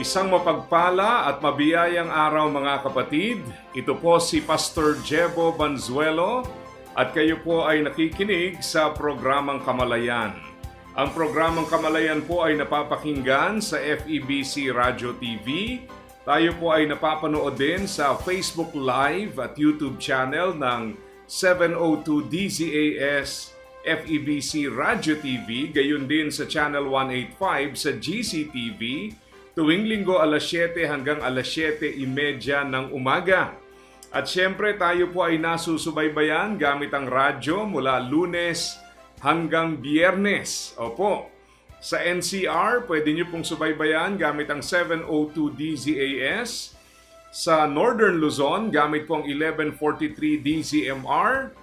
Isang mapagpala at mabiyayang araw mga kapatid. Ito po si Pastor Jebo Banzuelo at kayo po ay nakikinig sa programang Kamalayan. Ang programang Kamalayan po ay napapakinggan sa FEBC Radio TV. Tayo po ay napapanood din sa Facebook Live at YouTube channel ng 702 DZAS FEBC Radio TV, gayon din sa Channel 185 sa GCTV tuwing linggo alas 7 hanggang alas 7.30 ng umaga. At syempre tayo po ay nasusubaybayan gamit ang radyo mula lunes hanggang biyernes. Opo, sa NCR pwede nyo pong subaybayan gamit ang 702 DZAS. Sa Northern Luzon gamit po ang 1143 DZMR.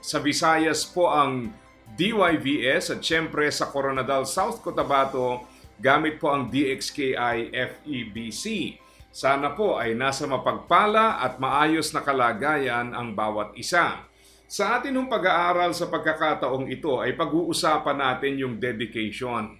Sa Visayas po ang DYVS at syempre sa Coronadal South Cotabato gamit po ang DXKI FEBC. Sana po ay nasa mapagpala at maayos na kalagayan ang bawat isa. Sa atin ng pag-aaral sa pagkakataong ito ay pag-uusapan natin yung dedication.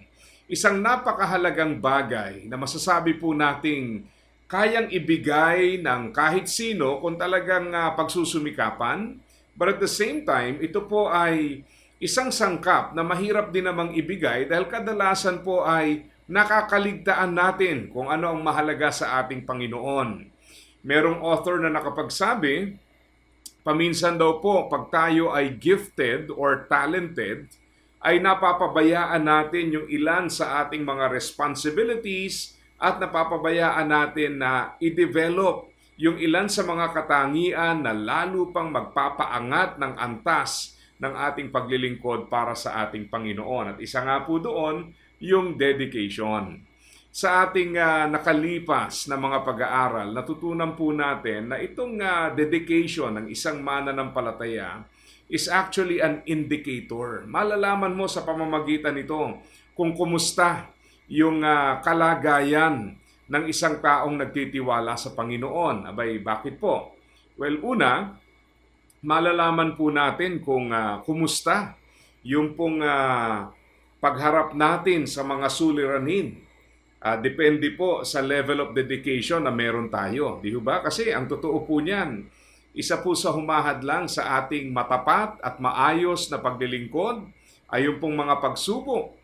Isang napakahalagang bagay na masasabi po nating kayang ibigay ng kahit sino kung talagang uh, pagsusumikapan. But at the same time, ito po ay isang sangkap na mahirap din namang ibigay dahil kadalasan po ay nakakaligtaan natin kung ano ang mahalaga sa ating Panginoon. Merong author na nakapagsabi, paminsan daw po pag tayo ay gifted or talented, ay napapabayaan natin yung ilan sa ating mga responsibilities at napapabayaan natin na i-develop yung ilan sa mga katangian na lalo pang magpapaangat ng antas ng ating paglilingkod para sa ating Panginoon. At isa nga po doon, yung dedication. Sa ating uh, nakalipas na mga pag-aaral, natutunan po natin na itong uh, dedication ng isang mananampalataya is actually an indicator. Malalaman mo sa pamamagitan nito kung kumusta yung uh, kalagayan ng isang taong nagtitiwala sa Panginoon. Abay, bakit po? Well, una, malalaman po natin kung uh, kumusta yung pong uh, pagharap natin sa mga suliranin. Uh, depende po sa level of dedication na meron tayo. Di ba? Kasi ang totoo po niyan, isa po sa humahad lang sa ating matapat at maayos na paglilingkod ay yung pong mga pagsubok.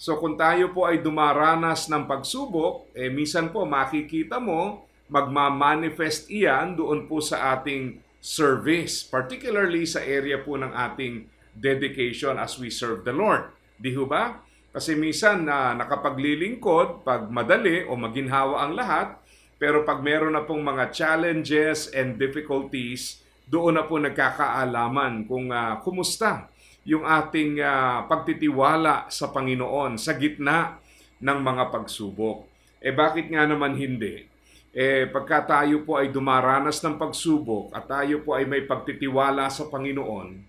So kung tayo po ay dumaranas ng pagsubok, eh minsan po makikita mo, magmamanifest iyan doon po sa ating service, particularly sa area po ng ating dedication as we serve the Lord. Di ba? Kasi minsan na nakapaglilingkod, pag madali o maginhawa ang lahat, pero pag meron na pong mga challenges and difficulties, doon na po nagkakaalaman kung uh, kumusta yung ating uh, pagtitiwala sa Panginoon sa gitna ng mga pagsubok. Eh bakit nga naman hindi? Eh pagka tayo po ay dumaranas ng pagsubok at tayo po ay may pagtitiwala sa Panginoon,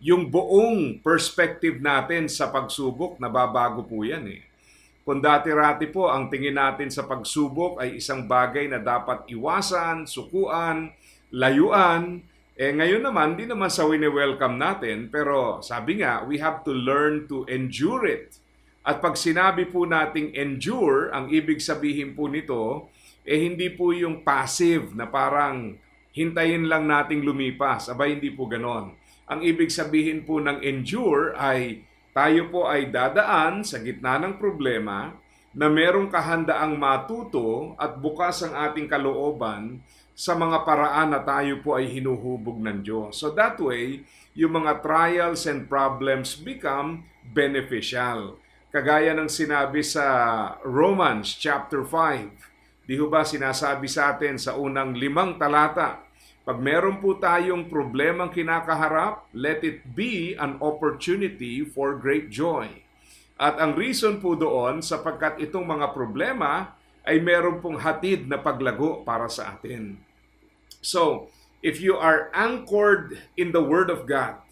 yung buong perspective natin sa pagsubok, nababago po yan eh. Kung dati-rati po ang tingin natin sa pagsubok ay isang bagay na dapat iwasan, sukuan, layuan, eh ngayon naman, di naman sa wini-welcome natin, pero sabi nga, we have to learn to endure it. At pag sinabi po nating endure, ang ibig sabihin po nito, eh hindi po yung passive na parang hintayin lang nating lumipas. Aba, hindi po ganon. Ang ibig sabihin po ng endure ay tayo po ay dadaan sa gitna ng problema na merong kahandaang matuto at bukas ang ating kalooban sa mga paraan na tayo po ay hinuhubog ng Diyos. So that way, yung mga trials and problems become beneficial. Kagaya ng sinabi sa Romans chapter 5. Di ba sinasabi sa atin sa unang limang talata, pag meron po tayong problemang kinakaharap, let it be an opportunity for great joy. At ang reason po doon, sapagkat itong mga problema ay meron pong hatid na paglago para sa atin. So, if you are anchored in the Word of God,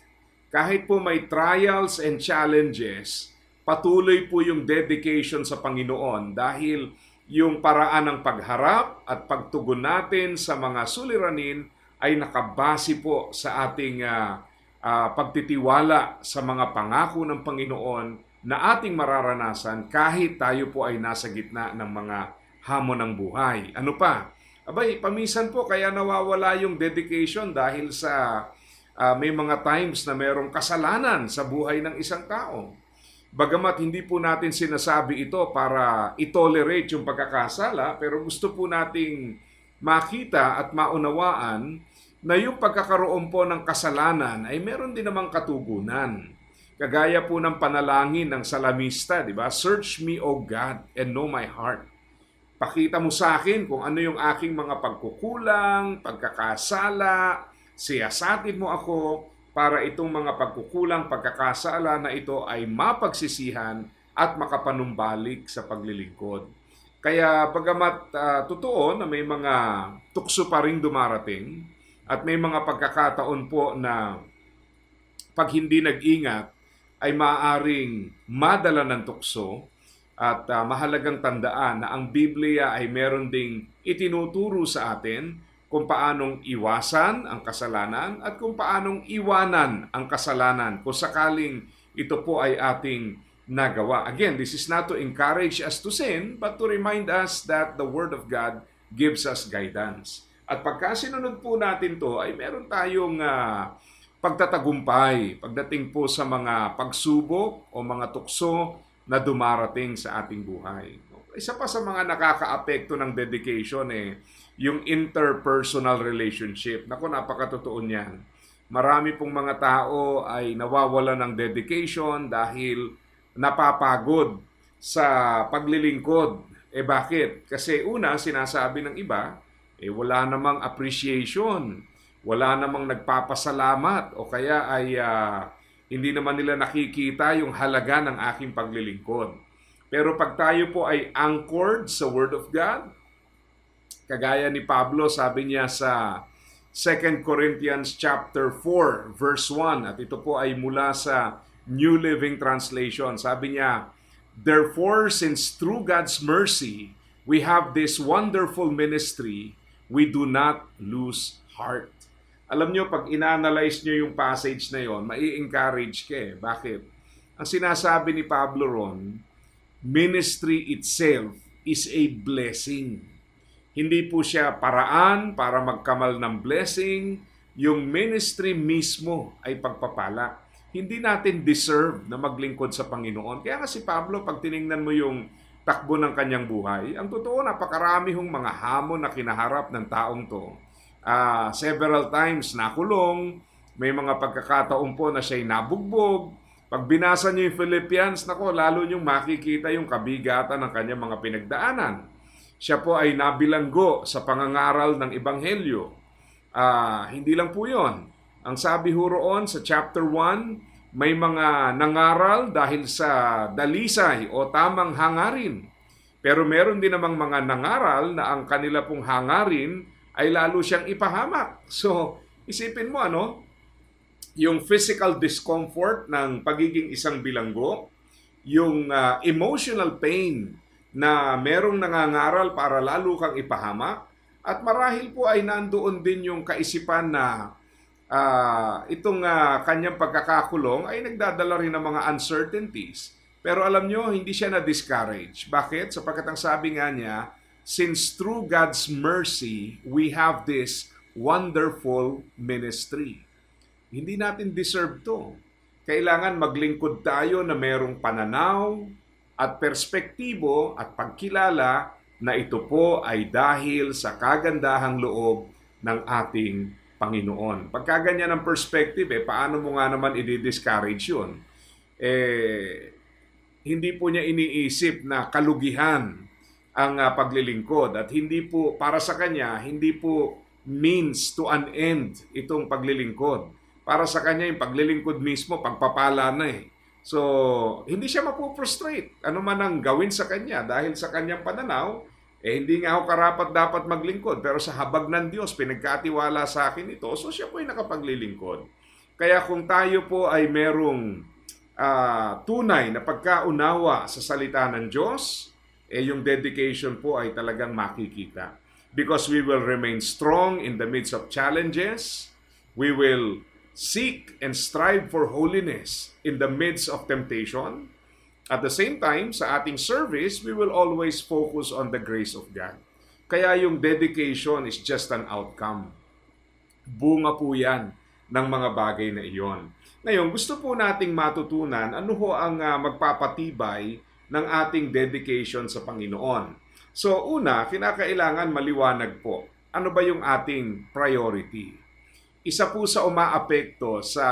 kahit po may trials and challenges, patuloy po yung dedication sa Panginoon dahil yung paraan ng pagharap at pagtugon natin sa mga suliranin ay nakabase po sa ating ah, ah, pagtitiwala sa mga pangako ng Panginoon na ating mararanasan kahit tayo po ay nasa gitna ng mga hamon ng buhay. Ano pa? Abay, pamisan po kaya nawawala yung dedication dahil sa ah, may mga times na merong kasalanan sa buhay ng isang tao. Bagamat hindi po natin sinasabi ito para itolerate yung pagkakasala, pero gusto po nating makita at maunawaan na yung pagkakaroon po ng kasalanan ay meron din namang katugunan. Kagaya po ng panalangin ng salamista, di ba? Search me, O God, and know my heart. Pakita mo sa akin kung ano yung aking mga pagkukulang, pagkakasala, siyasatin mo ako para itong mga pagkukulang, pagkakasala na ito ay mapagsisihan at makapanumbalik sa paglilingkod. Kaya bagamat ah, totoo na may mga tukso pa rin dumarating at may mga pagkakataon po na pag hindi nag-ingat ay maaaring madala ng tukso at ah, mahalagang tandaan na ang Biblia ay meron ding itinuturo sa atin kung paanong iwasan ang kasalanan at kung paanong iwanan ang kasalanan kung sakaling ito po ay ating nagawa. Again, this is not to encourage us to sin, but to remind us that the Word of God gives us guidance. At pagka sinunod po natin to, ay meron tayong ah, pagtatagumpay pagdating po sa mga pagsubok o mga tukso na dumarating sa ating buhay. Isa pa sa mga nakakaapekto ng dedication eh, yung interpersonal relationship. Naku, napakatotoo niyan. Marami pong mga tao ay nawawala ng dedication dahil napapagod sa paglilingkod. Eh bakit? Kasi una, sinasabi ng iba, eh wala namang appreciation, wala namang nagpapasalamat o kaya ay ah, hindi naman nila nakikita yung halaga ng aking paglilingkod. Pero pag tayo po ay anchored sa Word of God, kagaya ni Pablo, sabi niya sa 2 Corinthians chapter 4 verse 1 at ito po ay mula sa New Living Translation. Sabi niya, Therefore, since through God's mercy we have this wonderful ministry, we do not lose heart. Alam nyo, pag inanalyze nyo yung passage na yon, mai-encourage ka eh. Bakit? Ang sinasabi ni Pablo ron, ministry itself is a blessing. Hindi po siya paraan para magkamal ng blessing. Yung ministry mismo ay pagpapala. Hindi natin deserve na maglingkod sa Panginoon. Kaya nga si Pablo, pag tiningnan mo yung takbo ng kanyang buhay, ang totoo, napakarami hong mga hamon na kinaharap ng taong to. Ah, several times nakulong, may mga pagkakataon po na siya'y nabugbog. Pag binasa niyo yung Philippians, nako, lalo niyong makikita yung kabigatan ng kanyang mga pinagdaanan. Siya po ay nabilanggo sa pangangaral ng Ebanghelyo. Ah, hindi lang po yon. Ang sabi ho roon sa chapter 1, may mga nangaral dahil sa dalisay o tamang hangarin. Pero meron din namang mga nangaral na ang kanila pong hangarin ay lalo siyang ipahamak. So, isipin mo ano, yung physical discomfort ng pagiging isang bilanggo, yung ah, emotional pain na merong nangangaral para lalo kang ipahamak, at marahil po ay nandoon din yung kaisipan na ah, itong ah, kanyang pagkakakulong ay nagdadala rin ng mga uncertainties. Pero alam nyo, hindi siya na-discourage. Bakit? Sapagkat ang sabi nga niya, since through God's mercy, we have this wonderful ministry. Hindi natin deserve to. Kailangan maglingkod tayo na merong pananaw at perspektibo at pagkilala na ito po ay dahil sa kagandahang loob ng ating Panginoon. Pagka ganyan ang perspective, eh, paano mo nga naman i-discourage yun? Eh, hindi po niya iniisip na kalugihan ang ah, paglilingkod at hindi po para sa kanya hindi po means to an end itong paglilingkod. Para sa kanya yung paglilingkod mismo pagpapala na eh. So, hindi siya mapuprostrate. Ano man ang gawin sa kanya dahil sa kanyang pananaw, eh hindi nga ako karapat dapat maglingkod. Pero sa habag ng Diyos, pinagkatiwala sa akin ito. So, siya po ay nakapaglilingkod. Kaya kung tayo po ay merong ah, tunay na pagkaunawa sa salita ng Diyos, eh yung dedication po ay talagang makikita. Because we will remain strong in the midst of challenges. We will seek and strive for holiness in the midst of temptation. At the same time, sa ating service, we will always focus on the grace of God. Kaya yung dedication is just an outcome. Bunga po yan ng mga bagay na iyon. Ngayon, gusto po nating matutunan ano ho ang ah, magpapatibay ng ating dedication sa Panginoon. So, una, kinakailangan maliwanag po. Ano ba yung ating priority? Isa po sa umaapekto sa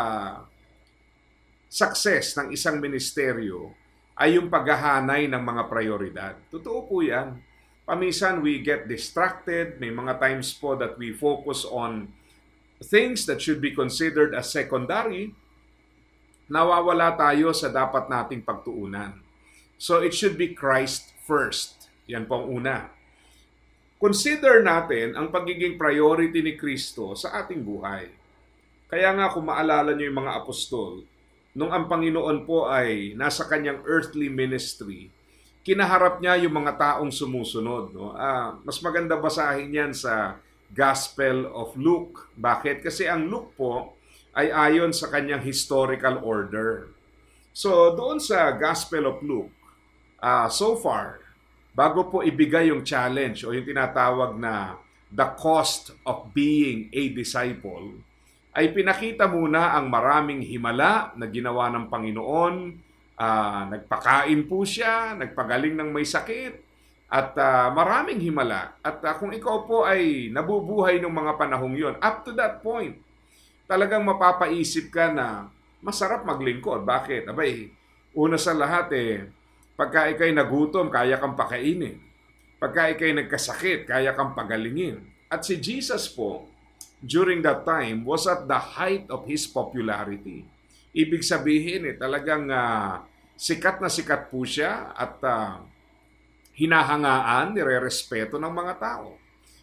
success ng isang ministeryo ay yung paghahanay ng mga prioridad. Totoo po yan. Pamisan we get distracted. May mga times po that we focus on things that should be considered as secondary. Nawawala tayo sa dapat nating pagtuunan. So it should be Christ first. Yan po ang una. Consider natin ang pagiging priority ni Kristo sa ating buhay. Kaya nga kung maalala niyo yung mga apostol, nung ang Panginoon po ay nasa kanyang earthly ministry, kinaharap niya yung mga taong sumusunod. No? Ah, mas maganda basahin yan sa Gospel of Luke. Bakit? Kasi ang Luke po ay ayon sa kanyang historical order. So doon sa Gospel of Luke, ah, so far, bago po ibigay yung challenge o yung tinatawag na the cost of being a disciple, ay pinakita muna ang maraming himala na ginawa ng Panginoon. Ah, nagpakain po siya, nagpagaling ng may sakit, at ah, maraming himala. At ah, kung ikaw po ay nabubuhay ng mga panahong yon, up to that point, talagang mapapaisip ka na masarap maglingkod. Bakit? Abay, una sa lahat eh, pagka ikay nagutom, kaya kang pakainin. Pagka ikay nagkasakit, kaya kang pagalingin. At si Jesus po, during that time, was at the height of His popularity. Ibig sabihin eh, talagang ah, sikat na sikat po siya at ah, hinahangaan, nire-respeto ng mga tao.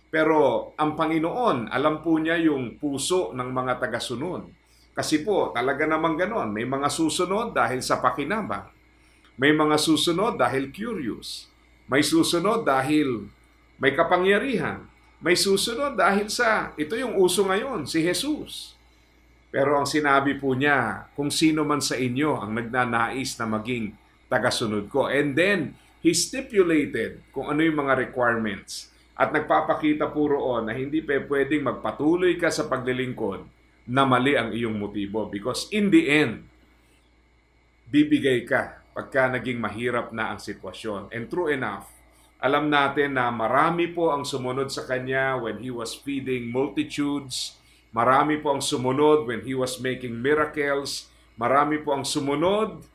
Pero ang Panginoon, alam po niya yung puso ng mga tagasunod. Kasi po, talaga namang ganon. May mga susunod dahil sa pakinabang. May mga susunod dahil curious. May susunod dahil may kapangyarihan. May susunod dahil sa, ito yung uso ngayon, si Jesus. Pero ang sinabi po niya, kung sino man sa inyo ang nagnanais na maging tagasunod ko. And then, He stipulated kung ano yung mga requirements. At nagpapakita po roon na hindi pa pwedeng magpatuloy ka sa paglilingkod na mali ang iyong motibo. Because in the end, bibigay ka pagka naging mahirap na ang sitwasyon. And true enough, alam natin na marami po ang sumunod sa kanya when he was feeding multitudes. Marami po ang sumunod when he was making miracles. Marami po ang sumunod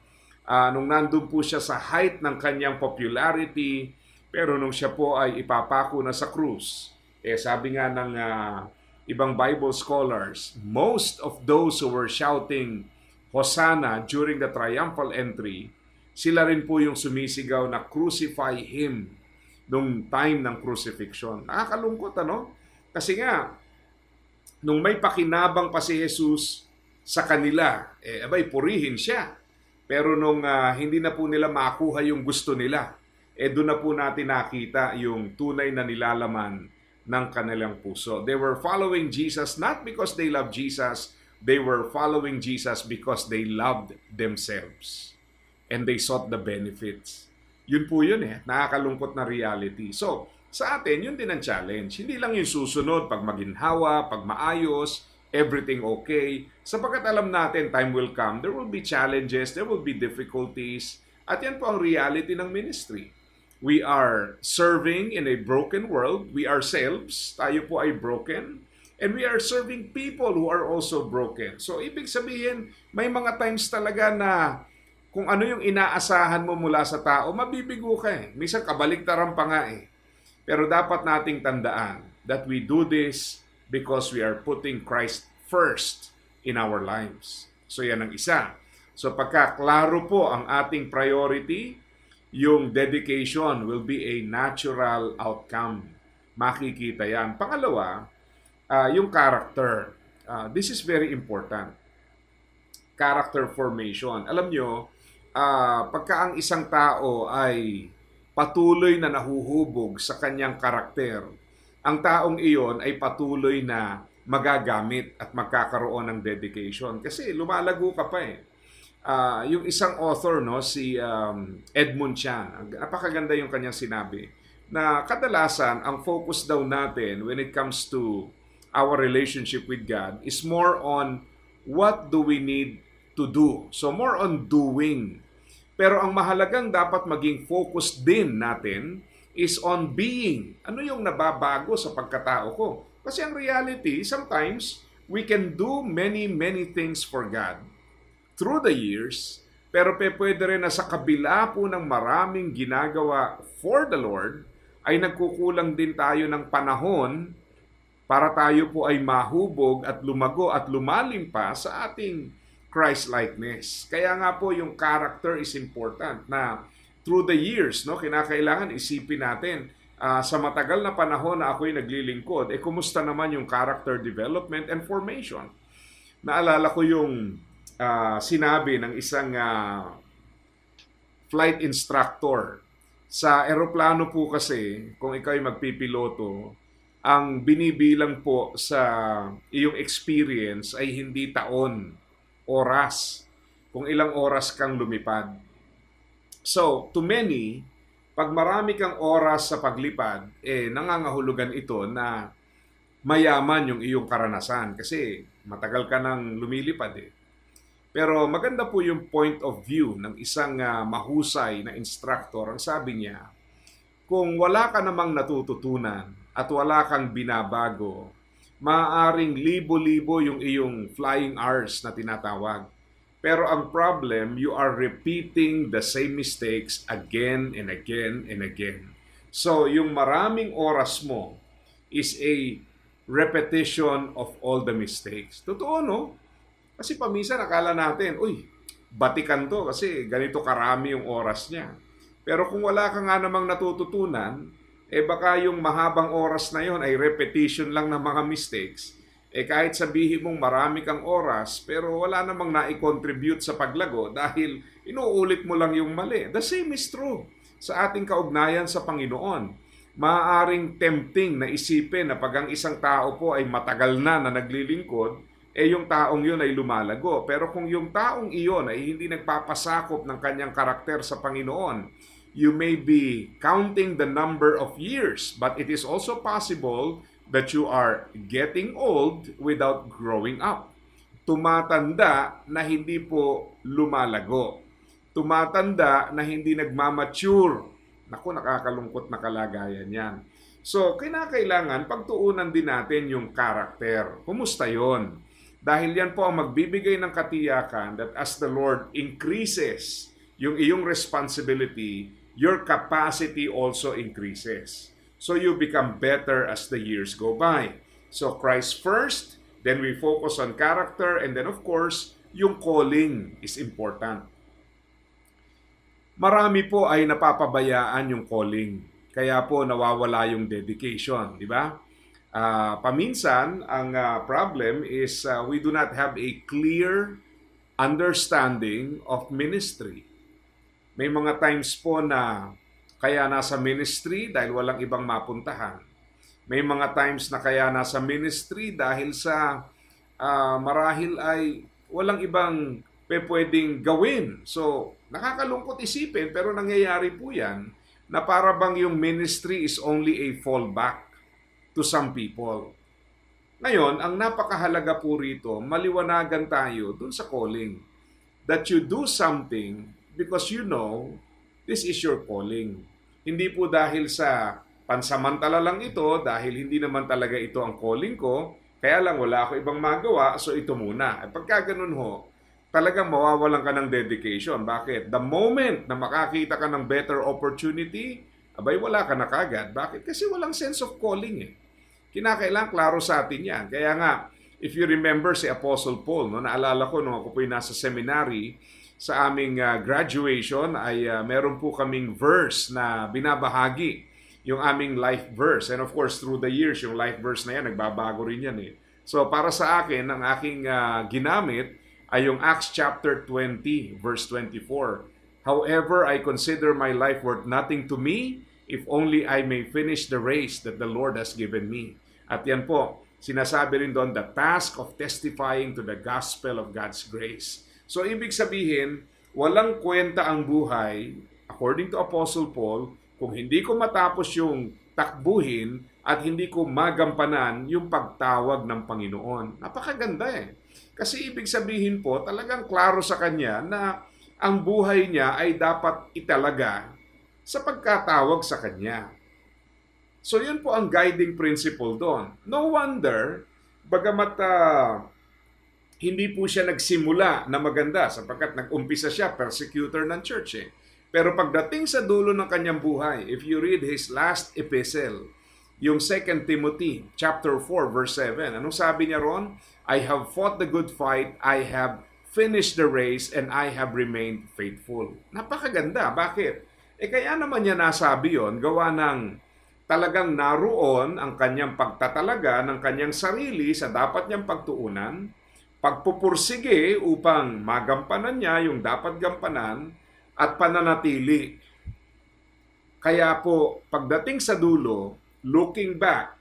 ah, nung nandun po siya sa height ng kanyang popularity. Pero nung siya po ay ipapako na sa krus, eh sabi nga ng ah, ibang Bible scholars, most of those who were shouting Hosanna during the triumphal entry, sila rin po yung sumisigaw na crucify him nung time ng crucifixion. Nakakalungkot ano? Kasi nga, nung may pakinabang pa si Jesus sa kanila, eh abay purihin siya. Pero nung ah, hindi na po nila makuha yung gusto nila, eh doon na po natin nakita yung tunay na nilalaman ng kanilang puso. They were following Jesus not because they loved Jesus, they were following Jesus because they loved themselves. And they sought the benefits. Yun po yun eh, nakakalungkot na reality. So, sa atin, yun din ang challenge. Hindi lang yung susunod pag maginhawa, pag maayos, everything okay. Sapagkat alam natin, time will come, there will be challenges, there will be difficulties, at yan po ang reality ng ministry. We are serving in a broken world. We ourselves, tayo po ay broken. And we are serving people who are also broken. So, ibig sabihin, may mga times talaga na kung ano yung inaasahan mo mula sa tao, mabibigo ka eh. Minsan kabaliktaran pa nga eh. Pero dapat nating tandaan that we do this because we are putting Christ first in our lives. So yan ang isa. So pagka klaro po ang ating priority, yung dedication will be a natural outcome. Makikita yan. Pangalawa, ah, yung character. Ah, this is very important. Character formation. Alam nyo, ah, pagka ang isang tao ay patuloy na nahuhubog sa kanyang karakter, ang taong iyon ay patuloy na magagamit at magkakaroon ng dedication. Kasi lumalago ka pa eh. Ah, yung isang author, no, si um, Edmund Chan, napakaganda yung kanyang sinabi, na kadalasan ang focus daw natin when it comes to our relationship with God is more on what do we need to do. So more on doing. Pero ang mahalagang dapat maging focus din natin is on being. Ano yung nababago sa pagkatao ko? Kasi ang reality, sometimes we can do many, many things for God through the years, pero pe pwede rin na sa kabila po ng maraming ginagawa for the Lord, ay nagkukulang din tayo ng panahon para tayo po ay mahubog at lumago at lumalim pa sa ating Christ-likeness. Kaya nga po yung character is important na through the years, no, kinakailangan isipin natin ah, sa matagal na panahon na ako'y naglilingkod, eh kumusta naman yung character development and formation? Naalala ko yung ah, sinabi ng isang ah, flight instructor. Sa eroplano po kasi, kung ikaw ay magpipiloto, ang binibilang po sa iyong experience ay hindi taon, oras, kung ilang oras kang lumipad. So, to many, pag marami kang oras sa paglipad, eh nangangahulugan ito na mayaman yung iyong karanasan kasi matagal ka nang lumilipad eh. Pero maganda po yung point of view ng isang ah, mahusay na instructor. Ang sabi niya, kung wala ka namang natututunan at wala kang binabago, maaaring libo-libo yung iyong flying hours na tinatawag. Pero ang problem, you are repeating the same mistakes again and again and again. So, yung maraming oras mo is a repetition of all the mistakes. Totoo, no? Kasi paminsan akala natin, uy, batikan to kasi ganito karami yung oras niya. Pero kung wala ka nga namang natututunan, eh baka yung mahabang oras na yon ay repetition lang ng mga mistakes. Eh kahit sabihin mong marami kang oras, pero wala namang na-contribute sa paglago dahil inuulit mo lang yung mali. The same is true sa ating kaugnayan sa Panginoon. Maaaring tempting na isipin na pag ang isang tao po ay matagal na na naglilingkod, eh yung taong yun ay lumalago. Pero kung yung taong iyon ay hindi nagpapasakop ng kanyang karakter sa Panginoon, you may be counting the number of years, but it is also possible that you are getting old without growing up. Tumatanda na hindi po lumalago. Tumatanda na hindi nagmamature. Naku, nakakalungkot na kalagayan yan. So, kinakailangan pagtuunan din natin yung karakter. Kumusta yon? Dahil yan po ang magbibigay ng katiyakan that as the Lord increases yung iyong responsibility, your capacity also increases. So you become better as the years go by. So Christ first, then we focus on character, and then of course, yung calling is important. Marami po ay napapabayaan yung calling. Kaya po nawawala yung dedication, di ba? Ah, paminsan, ang ah, problem is ah, we do not have a clear understanding of ministry. May mga times po na kaya nasa ministry dahil walang ibang mapuntahan. May mga times na kaya nasa ministry dahil sa ah, marahil ay walang ibang pe pwedeng gawin. So, nakakalungkot isipin pero nangyayari po yan na para bang yung ministry is only a fallback to some people. Ngayon, ang napakahalaga po rito, maliwanagan tayo dun sa calling. That you do something because you know this is your calling. Hindi po dahil sa pansamantala lang ito, dahil hindi naman talaga ito ang calling ko, kaya lang wala ako ibang magawa, so ito muna. At pagka ganun ho, talagang mawawalan ka ng dedication. Bakit? The moment na makakita ka ng better opportunity, abay wala ka na kagad. Bakit? Kasi walang sense of calling eh. Kinakailangan klaro sa atin yan. Kaya nga, if you remember si Apostle Paul, no, naalala ko nung ako po'y nasa seminary, sa aming ah, graduation ay ah, meron po kaming verse na binabahagi yung aming life verse. And of course, through the years, yung life verse na yan, nagbabago rin yan eh. So para sa akin, ang aking ah, ginamit ay yung Acts chapter 20, verse 24. However, I consider my life worth nothing to me if only I may finish the race that the Lord has given me. At yan po, sinasabi rin doon, the task of testifying to the gospel of God's grace. So, ibig sabihin, walang kwenta ang buhay, according to Apostle Paul, kung hindi ko matapos yung takbuhin at hindi ko magampanan yung pagtawag ng Panginoon. Napakaganda eh. Kasi ibig sabihin po, talagang klaro sa kanya na ang buhay niya ay dapat italaga sa pagkatawag sa kanya. So yun po ang guiding principle doon. No wonder, bagamat ah, hindi po siya nagsimula na maganda sapagkat nag-umpisa siya persecutor ng church eh. Pero pagdating sa dulo ng kanyang buhay, if you read his last epistle, yung 2 Timothy chapter 4 verse 7, anong sabi niya ron? I have fought the good fight, I have finished the race, and I have remained faithful. Napakaganda. Bakit? Eh kaya naman niya nasabi yon gawa ng talagang naroon ang kanyang pagtatalaga ng kanyang sarili sa dapat niyang pagtuunan, pagpupursige upang magampanan niya yung dapat gampanan, at pananatili. Kaya po, pagdating sa dulo, looking back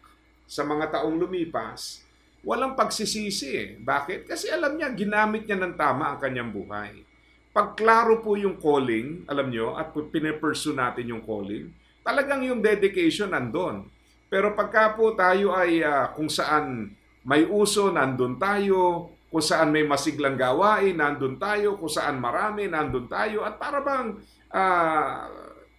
sa mga taong lumipas, walang pagsisisi eh. Bakit? Kasi alam niya, ginamit niya ng tama ang kanyang buhay. Pag klaro po yung calling, alam nyo, at pinepursue natin yung calling, talagang yung dedication nandun. Pero pagka po tayo ay ah, kung saan may uso, nandun tayo, kung saan may masiglang gawain, nandun tayo, kung saan marami, nandun tayo, at para bang ah,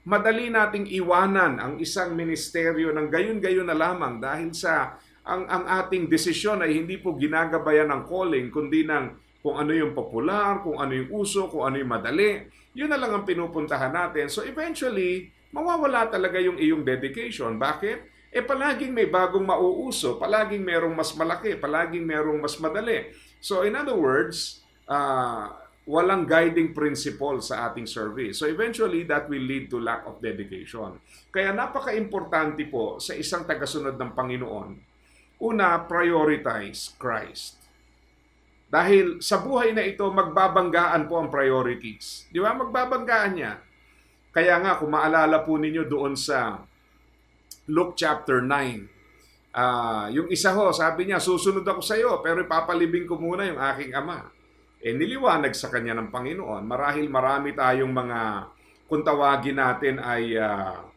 madali nating iwanan ang isang ministeryo ng gayon-gayon na lamang dahil sa ang, ang ating desisyon ay hindi po ginagabayan ng calling, kundi ng kung ano yung popular, kung ano yung uso, kung ano yung madali. Yun na lang ang pinupuntahan natin. So eventually, mawawala talaga yung iyong dedication. Bakit? Eh palaging may bagong mauuso, palaging merong mas malaki, palaging merong mas madali. So in other words, uh, walang guiding principle sa ating service. So eventually, that will lead to lack of dedication. Kaya napaka-importante po sa isang tagasunod ng Panginoon, una, prioritize Christ. Dahil sa buhay na ito, magbabanggaan po ang priorities. Di ba? Magbabanggaan niya. Kaya nga, kung maalala po ninyo doon sa Luke chapter 9, ah yung isa ho, sabi niya, susunod ako sa iyo, pero ipapalibing ko muna yung aking ama. Eh, niliwanag sa kanya ng Panginoon. Marahil marami tayong mga, kung tawagin natin ay ah,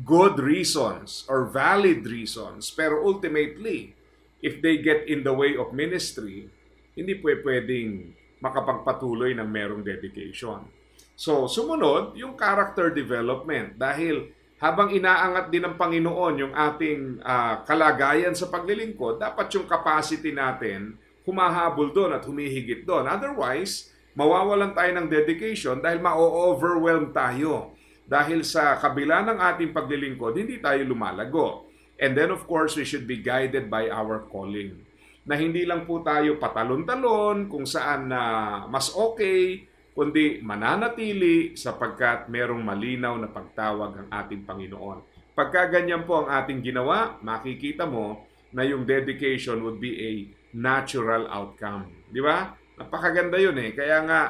good reasons or valid reasons. Pero ultimately, if they get in the way of ministry, hindi po pwedeng makapagpatuloy ng merong dedication. So, sumunod, yung character development. Dahil habang inaangat din ng Panginoon yung ating ah, kalagayan sa paglilingkod, dapat yung capacity natin humahabol doon at humihigit doon. Otherwise, mawawalan tayo ng dedication dahil ma-overwhelm tayo. Dahil sa kabila ng ating paglilingkod, hindi tayo lumalago. And then of course, we should be guided by our calling. Na hindi lang po tayo patalon-talon kung saan na mas okay, kundi mananatili sapagkat merong malinaw na pagtawag ang ating Panginoon. Pagka ganyan po ang ating ginawa, makikita mo na yung dedication would be a natural outcome. Di ba? Napakaganda yun eh. Kaya nga,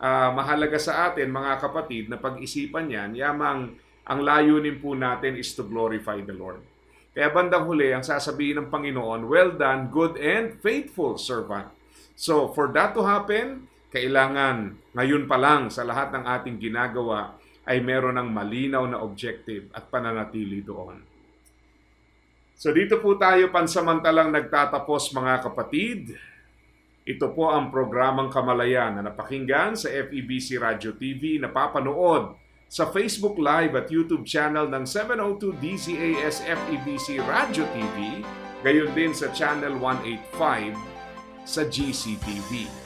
ah, mahalaga sa atin, mga kapatid, na pag-isipan yan, yamang ang layunin po natin is to glorify the Lord. Kaya bandang huli, ang sasabihin ng Panginoon, well done, good and faithful servant. So, for that to happen, kailangan ngayon pa lang sa lahat ng ating ginagawa ay meron ng malinaw na objective at pananatili doon. So dito po tayo pansamantalang nagtatapos mga kapatid. Ito po ang programang Kamalayan na napakinggan sa FEBC Radio TV na papanood sa Facebook Live at YouTube channel ng 702 DZAS FEBC Radio TV, gayon din sa Channel 185 sa GCTV.